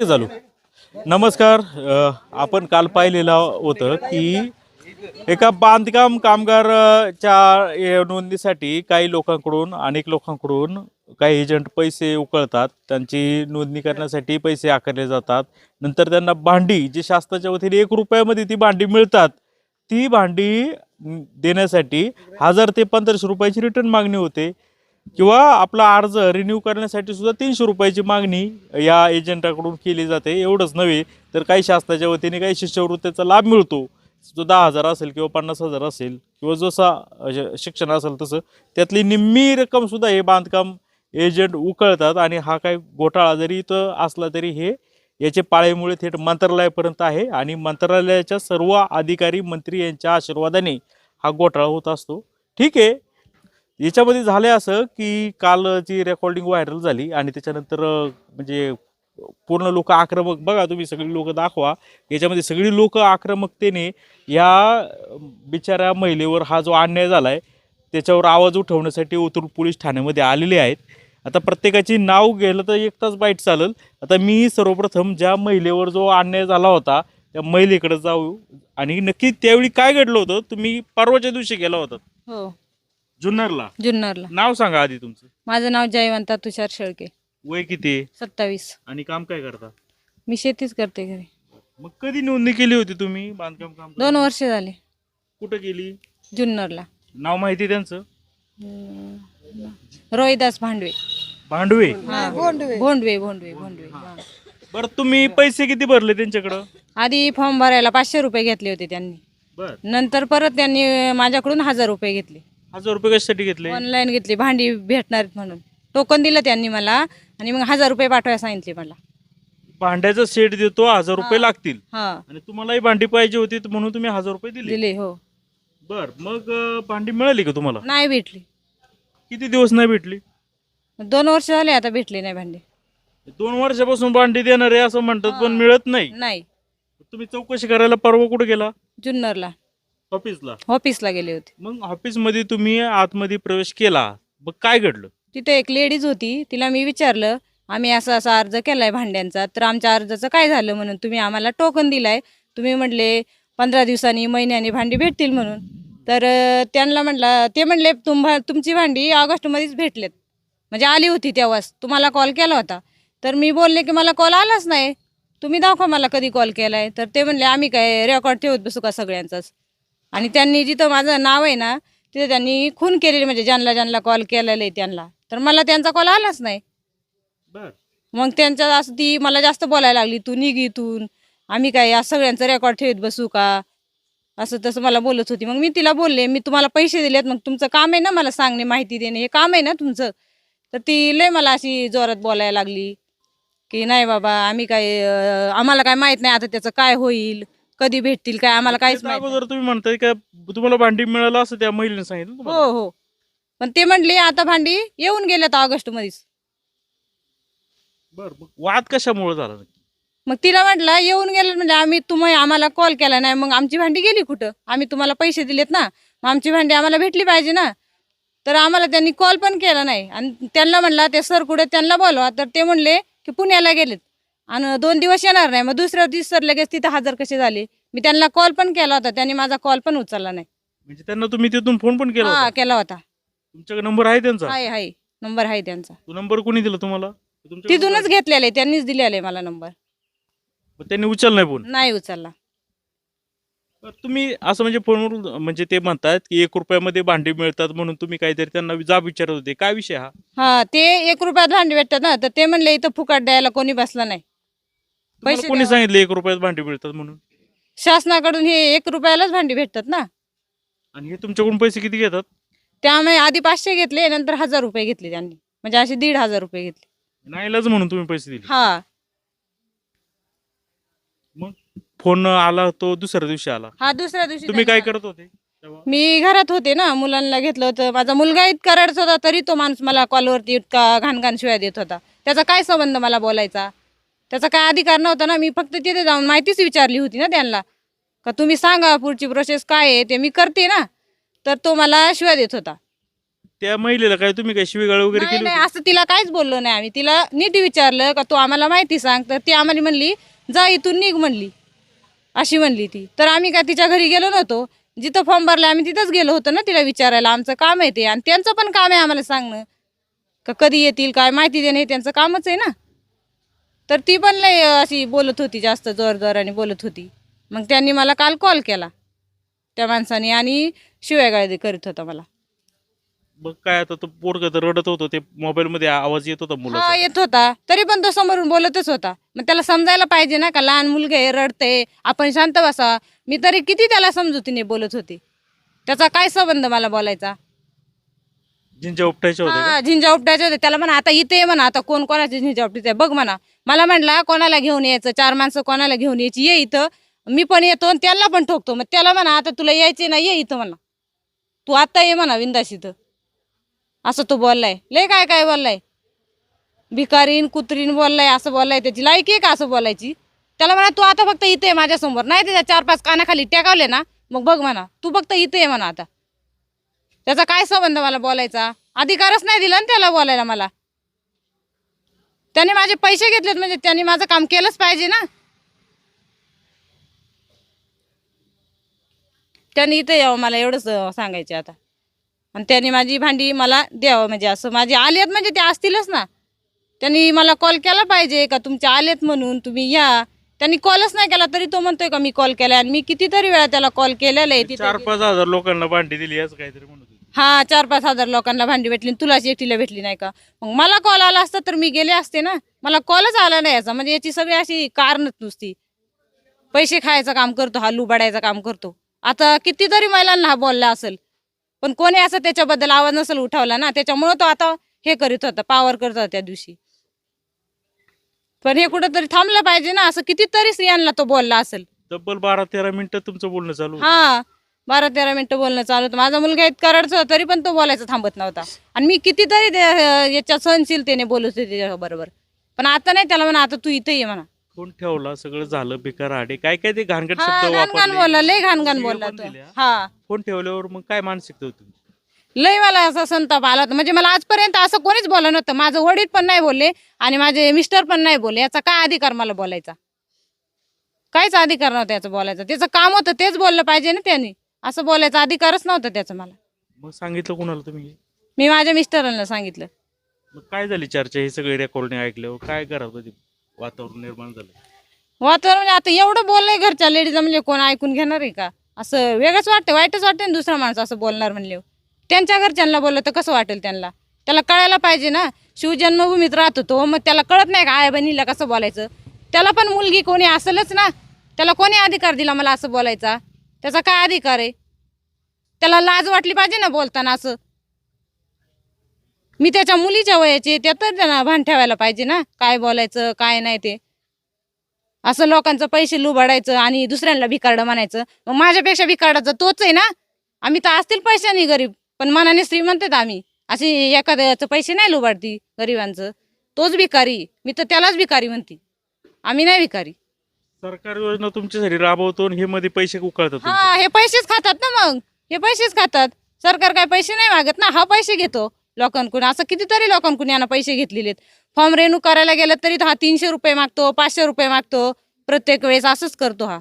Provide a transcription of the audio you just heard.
चालू. नमस्कार अ, आपण काल पाहिलेलं होतं की एका बांधकाम कामगारच्या नोंदणीसाठी काही लोकांकडून अनेक लोकांकडून काही एजंट पैसे उकळतात. त्यांची नोंदणी करण्यासाठी पैसे आकारले जातात. नंतर त्यांना भांडी जी शासनाच्या वतीने एक रुपयामध्ये ती भांडी मिळतात ती भांडी देण्यासाठी हजार ते पंधराशे रुपयाची रिटर्न मागणी होते. किंवा आपला अर्ज रिन्यू करण्यासाठी सुद्धा तीनशे रुपयाची मागणी या एजंटाकडून केली जाते. एवढंच नव्हे तर काही शासनाच्या वतीने काही शिष्यवृत्तीचा लाभ मिळतो. जो दहा हजार असेल किंवा पन्नास हजार असेल किंवा जसा शिक्षण असेल तसं त्यातली निम्मी रक्कमसुद्धा हे बांधकाम एजंट उकळतात आणि हा काही घोटाळा जरी इथं असला तरी हे याचे पाळेमुळे थेट मंत्रालयापर्यंत आहे आणि मंत्रालयाच्या सर्व अधिकारी मंत्री यांच्या आशीर्वादाने हा घोटाळा होत असतो. ठीक आहे. याच्यामध्ये झालं असं की काल जी रेकॉर्डिंग व्हायरल झाली आणि त्याच्यानंतर म्हणजे पूर्ण लोक आक्रमक बघा तुम्ही सगळी लोक दाखवा याच्यामध्ये सगळी लोक आक्रमकतेने या बिचाऱ्या महिलेवर हा जो अन्याय झाला आहे त्याच्यावर आवाज उठवण्यासाठी ओतूर पोलीस ठाण्यामध्ये आलेले आहेत. आता प्रत्येकाची नाव गेलं तर एक तास बाईट चालेल. आता मी सर्वप्रथम ज्या महिलेवर जो अन्याय झाला होता त्या महिलेकडे जाऊ आणि नक्की त्यावेळी काय घडलं होतं तुम्ही परवाच्या दिवशी गेला होता. हो. जुन्नरला. जुन्नरला. नाव सांगा आधी तुमचं. माझं नाव जयवंता तुषार शेळके. वय किती सत्तावीस. आणि काम काय करता? मी शेतीच करते घरी. मग कधी नोंदणी केली होती तुम्ही? बांधकाम काम दोन वर्ष झाले. कुठं केली? जुन्नरला. नाव माहिती आहे त्यांचं? हम्म. रोहिदास भांडवे. भांडवे? भोंडवे भोंडवे भोंडवे. हा. बरं तुम्ही पैसे किती भरले त्यांच्याकडं? आधी फॉर्म भरायला पाचशे रुपये घेतले होते त्यांनी. बर. नंतर परत त्यांनी माझ्याकडून हजार रुपये घेतले. हजार रुपये कशासाठी घेतले? ऑनलाईन घेतली भांडी भेटणार आहेत म्हणून. टोकन दिलं त्यांनी मला आणि मग हजार रुपये पाठवायला सांगितले मला. भांड्याचा सेट देतो हजार रुपये लागतील. हा. आणि तुम्हालाही भांडी पाहिजे होती तर म्हणून तुम्ही हजार रुपये दिले. दिले हो. बर मग अं, भांडी मिळाली का तुम्हाला? नाही भेटली. किती दिवस नाही भेटली? दोन वर्ष झाले आता भेटली नाही भांडी. दोन वर्षापासून भांडी देणार आहे असं म्हणतात पण मिळत नाही. नाही. तुम्ही चौकशी करायला परवा कुठे गेला? जुन्नरला. ऑफिसला ऑफिसला गेले होते. मग ऑफिसमध्ये तुम्ही आतमध्ये प्रवेश केला. मग काय घडलं? तिथे एक लेडीज होती. तिला मी विचारलं आम्ही असा असा अर्ज केलाय भांड्यांचा. तर आमच्या अर्जाचं काय झालं म्हणून? तुम्ही आम्हाला टोकन दिलाय. तुम्ही म्हटले पंधरा दिवसांनी महिन्यानी भांडी भेटतील म्हणून. तर त्यांना म्हटलं ते म्हणले तुम्हा तुमची भांडी ऑगस्टमध्येच भेटलेत. म्हणजे आली होती तेव्हाच. तुम्हाला कॉल केला होता. तर मी बोलले की मला कॉल आलाच नाही. तुम्ही दाखवा मला कधी कॉल केलाय. तर ते म्हणले आम्ही काय रेकॉर्ड ठेवत बसू का सगळ्यांचाच? आणि त्यांनी जिथं माझं नाव आहे ना तिथे त्यांनी खून केलेली म्हणजे ज्यांना ज्यांना कॉल केलेला आहे त्यांना. तर मला त्यांचा कॉल आलाच नाही. बर. मग त्यांच्या असं ती मला जास्त बोलायला लागली तू निघ इथून. आम्ही काय या सगळ्यांचं रेकॉर्ड ठेवत बसू का? असं तसं मला बोलत होती. मग मी तिला बोलले मी तुम्हाला पैसे दिलेत मग तुमचं काम आहे ना मला सांगणे माहिती देणे हे काम आहे ना तुमचं? तर ती लय मला अशी जोरात बोलायला लागली की नाही बाबा आम्ही काय अं, आम्हाला काय माहीत नाही आता त्याचं काय होईल? कधी भेटतील काय आम्हाला काहीच त्याच्या माहीत नाही. अगोदर तुम्ही म्हणताय का तुम्हाला भांडी मिळालं असं त्या महिलेने सांगितलं तुम्हाला? हो हो. पण ते म्हणले आता भांडी येऊन गेल्यात ऑगस्ट मध्येच बर मग वाद कशामुळे झाला नक्की? मग तिला म्हटलं येऊन गेलं म्हणजे आम्ही तुम्ही आम्हाला कॉल केला नाही मग आमची भांडी गेली कुठं? आम्ही तुम्हाला पैसे दिलेत ना मग आमची भांडी आम्हाला भेटली पाहिजे ना. तर आम्हाला त्यांनी कॉल पण केला नाही. आणि त्यांना म्हणला ते सर कुठे त्यांना बोलवा. तर ते म्हणले की पुण्याला गेलेत. आणि दोन दिवस येणार नाही. मग दुसऱ्या दिवस सर लगेच तिथं हजर कसे झाले? मी त्यांना कॉल पण केला होता. त्यांनी माझा कॉल पण उचलला नाही. म्हणजे त्यांना तुम्ही तिथून फोन पण केला हा होता? केला होता. तुमच्याकडे नंबर आहे त्यांचा? हाय हाय नंबर आहे त्यांचा. तो नंबर कोणी दिला तुम्हाला? तुमच्याकडे तिथूनच घेतलेला आहे? त्यांनीच दिलेला आहे मला नंबर मग त्यांनी उचल नाही फोन नाही उचलला. तर तुम्ही असं म्हणजे फोनवरून म्हणजे ते म्हणतात की एक रुपयामध्ये भांडी मिळतात म्हणून तुम्ही काहीतरी त्यांना जाब विचारत होते. काय विषय हा? हा ते एक रुपयात भांडी भेटतात ना. तर ते म्हणले इथं फुकट द्यायला कोणी बसला नाही. तुम्हाला पैसे कोणी द्यावा. सांगितलं एक रुपयात भांडी मिळतात म्हणून? शासनाकडून हे एक रुपयालाच भांडी भेटतात ना. आणि हे तुमच्याकडून पैसे किती घेतात? त्यामुळे आधी पाचशे घेतले नंतर हजार रुपये घेतले त्यांनी. म्हणजे असे दीड हजार रुपये घेतले. नाहीलाच म्हणून तुम्ही पैसे दिले. हा. मग फोन आला तो दुसऱ्या दिवशी आला. हा दुसऱ्या दिवशी तुम्ही काय त्यांनी- करत होते तेव्हा? मी घरात होते ना मुलांना घेतलं होतं. माझा मुलगा इतका रडत होता तरी तो माणूस मला कॉलवरती इतका घाण घाण शिवाय देत होता. त्याचा काय संबंध मला बोलायचा? त्याचा काय अधिकार नव्हता ना. मी फक्त तिथे जाऊन माहितीच विचारली होती ना त्यांना. का तुम्ही सांगा पुढची प्रोसेस काय आहे ते मी करते ना. तर तो मला शिवाय देत होता. त्या महिलेला काय तुम्ही काय शिवीगाळ वगैरे नाही केली नाही? असं तिला काहीच बोललो नाही आम्ही. तिला नीट विचारलं का तू आम्हाला माहिती सांग. तर ती आम्हाला म्हणली जा इथून निघ म्हणली. अशी म्हणली ती. तर आम्ही काय तिच्या घरी गेलो नव्हतो. जिथं फॉर्म भरला आम्ही तिथंच गेलो होतो ना तिला विचारायला. आमचं काम आहे ते. आणि त्यांचं पण काम आहे आम्हाला सांगणं. का कधी येतील काय माहिती देणं हे त्यांचं कामच आहे ना. तर ती पण लय अशी बोलत होती जास्त जोर जोराने बोलत होती. मग त्यांनी मला काल कॉल केला त्या माणसाने आणि शिवाय करीत होता मला. मग काय आता तो पोरग तर रडत होतो ते मोबाईल मध्ये आवाज येत होता हा मुलाचा येत होता. तरी पण तो समोरून बोलतच होता. मग त्याला समजायला पाहिजे ना का लहान मुलगा आहे रडते आपण शांत बसा. मी तरी किती त्याला समजुतीने बोलत होते. त्याचा काय संबंध मला बोलायचा? जिंजा उपटायचे होते का? हा झिंजा उपटायचे होते. त्याला म्हणा आता इथे ये म्हणा आता कोण कोणाची झिंजा उपटीचे बघ म्हणा. मला म्हणला कोणाला घेऊन यायचं? चार माणसं कोणाला घेऊन यायची? ये इथं. मी पण येतो आणि त्याला पण ठोकतो. मग त्याला म्हणा आता तुला यायचे ना ये इथं म्हणा. तू आता ये म्हणा विंदास इथं. असं तो बोललाय. लय काय काय बोललाय? भिकारीन कुत्रीन बोललाय असं बोललाय त्याची. लायकी आहे का असं बोलायची? त्याला म्हणा तू आता फक्त इथे ये माझ्यासमोर. नाही त्याच्या चार पाच कानाखाली टेकावले ना मग बघ म्हणा. तू फक्त इथे ये म्हणा आता. त्याचा काय संबंध मला बोलायचा? अधिकारच नाही दिला ना त्याला बोलायला मला. त्याने माझे पैसे घेतलेत म्हणजे त्यांनी माझं काम केलंच पाहिजे ना. त्यांनी इथे यावं मला एवढंच सांगायचे आता. आणि त्यांनी माझी भांडी मला द्यावं म्हणजे असं. माझे आलेत म्हणजे ते असतीलच ना. त्यांनी मला कॉल केला पाहिजे का तुमचे आलेत म्हणून तुम्ही या. त्यांनी कॉलच नाही केला तरी तो म्हणतोय का मी कॉल केलाय आणि मी कितीतरी वेळा त्याला कॉल केलेला आहे चार पाच हजार लोकांना भांडी दिली असं काहीतरी म्हणत होती. हा चार पाच हजार लोकांना भांडी भेटली आणि तुलाच एकटीला भेटली नाही का? मग मला कॉल आला असता तर मी गेले असते ना? मला कॉलच आला नाही याचा. म्हणजे याची सगळी अशी कारणच नुसती. पैसे खायचं काम करतो हा लुबाडायचं काम करतो. आता कितीतरी महिलांना हा बोलला असेल. पण कोणी असं त्याच्याबद्दल आवाज नसेल उठवला ना? त्याच्यामुळं तो आता हे करीत होता पावर करत होता त्या दिवशी. पण हे कुठंतरी थांबलं पाहिजे ना? असं कितीतरी स्त्रियांना तो बोलला असेल. तब्बल बारा तेरा मिनिटं तुमचं बोलणं चालू होतं. हा. बारा तेरा मिनिटं बोलणं चालू होतं. माझा मुलगा इतका होता तरी पण तो बोलायचं थांबत नव्हता. आणि मी कितीतरी याच्या सहनशीलतेने बोलत होते बरोबर पण आता नाही त्याला म्हणा आता तू इथे ये म्हणा. फोन ठेवला? सगळं झालं बेकार आडे. काय काय ते घाणघाण हा शब्द घाण घाण बोलला लय घाण घाण व्हिडिओ बोलला तो. हा. फोन ठेवल्यावर मग काय मानसिकता होती तुमची? लय मला असा संताप आला होता. म्हणजे मला आजपर्यंत असं कोणीच बोललं नव्हतं. माझं वडील पण नाही बोलले आणि माझे मिस्टर पण नाही बोलले. याचा काय अधिकार मला बोलायचा? काहीच अधिकार नव्हता याचा बोलायचा. त्याचं काम होतं तेच बोललं पाहिजे ना त्यांनी. असं बोलायचा अधिकारच नव्हता त्याचा मला. मग सांगितलं कोणाला तुम्ही? मी माझ्या मिस्टरांना सांगितलं. मग काय झाली चर्चा? हे सगळे रेकॉर्डिंग ऐकल्यावर काय होती? वातावरण निर्माण झालं. वातावरण म्हणजे आता एवढं बोललंय घरच्या लेडीज म्हणजे कोण ऐकून घेणार आहे का? असं वेगळंच वाटतं वाईटच वाटतं ना दुसरा माणूस असं बोलणार म्हणले त्यांच्या घरच्यांना बोललं तर कसं वाटेल त्यांना? त्याला कळायला पाहिजे ना. शिवजन्मभूमीत राहतो तो मग त्याला कळत नाही का आय बहिणीला कसं बोलायचं? त्याला पण मुलगी कोणी असेलच ना. त्याला कोणी अधिकार दिला मला असं बोलायचा? त्याचा काय अधिकार आहे? त्याला लाज वाटली पाहिजे ना बोलताना असं? मी त्याच्या मुलीच्या वयाची त्या तर त्यांना भान ठेवायला पाहिजे ना? काय बोलायचं काय नाही ते. असं लोकांचं पैसे लुबाडायचं आणि दुसऱ्यांना भिकारडं म्हणायचं. मग माझ्यापेक्षा भिकारडाचं तोच आहे ना? आम्ही तर असतील पैशाने गरीब पण मनाने श्रीमंत आहेत आम्ही. अशी एखाद्याचं पैसे नाही लुबाडती गरिबांचं. तोच भिकारी मी तर त्यालाच भिकारी म्हणते. आम्ही नाही भिकारी. सरकार योजना तुमच्यासाठी राबवतो आणि हे मध्ये पैसे उकळतात. हा हे पैसेच खातात ना मग. हे पैसेच खातात. सरकार काय पैसे नाही मागत ना हा पैसे घेतो लोकांकडून. असं कितीतरी लोकांकडून यांना पैसे घेतलेले आहेत. फॉर्म रेन्यू करायला गेलं तरी हा तीनशे रुपये मागतो पाचशे रुपये मागतो. प्रत्येक वेळेस असंच करतो हा.